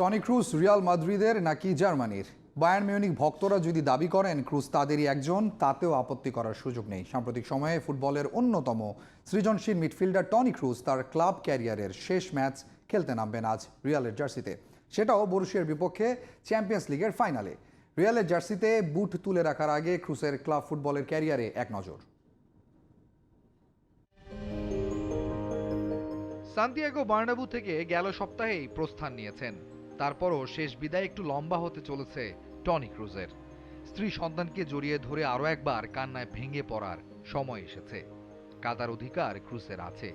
Toni Kroos Real মাদ্রিদের নাকি জার্মানির? বায়ার্ন মিউনিক ভক্তরা যদি দাবি করেন ক্রুজ তাদেরই একজন, তাতেও আপত্তি করার সুযোগ নেই। সাম্প্রতিক সময়ে ফুটবলের অন্যতম সৃজনশীল মিডফিল্ডার টনি ক্রুজ তার ক্লাব ক্যারিয়ারের শেষ ম্যাচ খেলতে নামবেন আজ রিয়ালের জার্সিতে। সেটাও বরুশিয়ার বিপক্ষে চ্যাম্পিয়ন্স লিগের ফাইনালে। রিয়ালের জার্সিতে বুট তুলে রাখার আগে ক্রুসের ক্লাব ফুটবলের ক্যারিয়ারে এক নজর। সান্তিয়াগো বার্নাবু থেকে গেল সপ্তাহেই প্রস্থান নিয়েছেন। তারপরও শেষ বিদায় একটু লম্বা হতে চলেছে টনি ক্রুজের। স্ত্রী সন্তানকে জড়িয়ে ধরে আরও একবার কান্নায় ভেঙে পড়ার সময় এসেছে। কাদার অধিকার ক্রুজের আছে।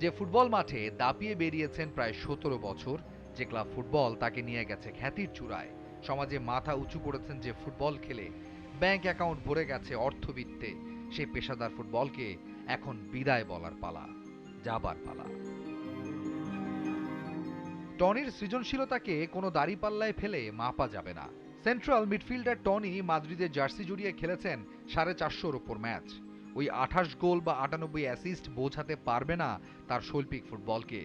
যে ফুটবল মাঠে দাপিয়ে বেরিয়েছেন প্রায় সতেরো বছর, যে ক্লাব ফুটবল তাকে নিয়ে গেছে খ্যাতির চূড়ায়, সমাজে মাথা উঁচু করেছেন যে ফুটবল খেলে ব্যাংক অ্যাকাউন্ট ভরে গেছে অর্থবিত্তে সেই পেশাদার ফুটবলকে এখন বিদায় বলার পালা, যাবার পালা। টনির সৃজনশীলতাকে কোনো দাড়িপাল্লায় ফেলে মাপা যাবে না। সেন্ট্রাল মিডফিল্ডার টনি মাদ্রিদের জার্সি জড়িয়ে খেলেছেন সাড়ে চারশোর ওপর ম্যাচ। ওই আঠাশ গোল বা আটানব্বই অ্যাসিস্ট বোঝাতে পারবে না তার শৈল্পিক ফুটবলকে।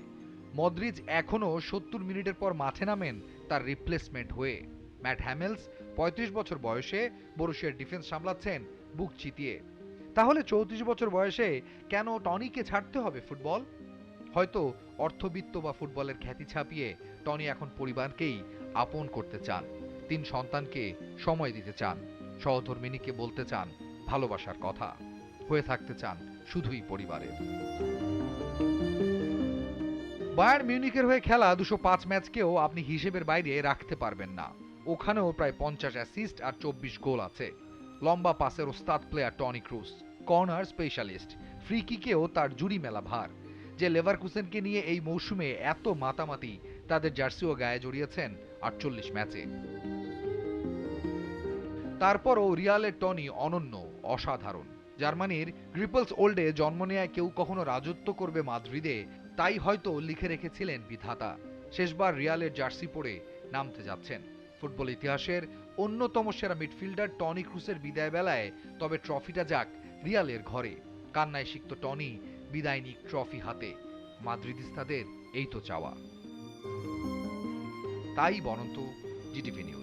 মদ্রিজ এখনও সত্তর মিনিটের পর মাঠে নামেন তার রিপ্লেসমেন্ট হয়ে। ম্যাট হ্যামেলস পঁয়ত্রিশ বছর বয়সে বরুশিয়ার ডিফেন্স সামলাচ্ছেন বুক চিতিয়ে। তাহলে চৌত্রিশ বছর বয়সে কেন টনিকে ছাড়তে হবে ফুটবল? হয়তো অর্থবিত্ত বা ফুটবলের খ্যাতি ছাপিয়ে টনি এখন পরিবারকেই আপন করতে চান। তিন সন্তানকে সময় দিতে চান। সহধর্মিনীকে বলতে চান ভালোবাসার কথা। হয়ে থাকতে চান শুধুই পরিবারের। বায়ার মিউনিকের হয়ে খেলা দুশো পাঁচ ম্যাচকেও আপনি হিসেবের বাইরে রাখতে পারবেন না। ওখানেও প্রায় পঞ্চাশ অ্যাসিস্ট আর চব্বিশ গোল আছে। লম্বা পাসের ওস্তাদ player Toni Kroos corner specialist. Free কিকেও তার জুড়ি মেলা ভার। যে লেভারকুসেনকে নিয়ে এই মৌসুমে এত মাতামাতি, তাদের জার্সিও গায়ে জড়িয়েছেন আটচল্লিশ ম্যাচে। তারপরও রিয়ালের টনি অনন্য, অসাধারণ। জার্মানির গ্রিপলস ওল্ডে জন্ম নেয় কেউ কখনো রাজত্ব করবে মাদ্রিদে, তাই হয়তো লিখে রেখেছিলেন বিধাতা। শেষবার রিয়ালের জার্সি পরে নামতে যাচ্ছেন। ফুটবল ইতিহাসের অন্যতম সেরা মিডফিল্ডার টনি ক্রুসের বিদায় বেলায় তবে ট্রফিটা যাক রিয়ালের ঘরে। কান্নায় সিক্ত টনি বিদায় নিক ট্রফি হাতে। মাদ্রিদিস্তাদের এই তো চাওয়া। তাই বনন্ত জিটিভি নিউজ।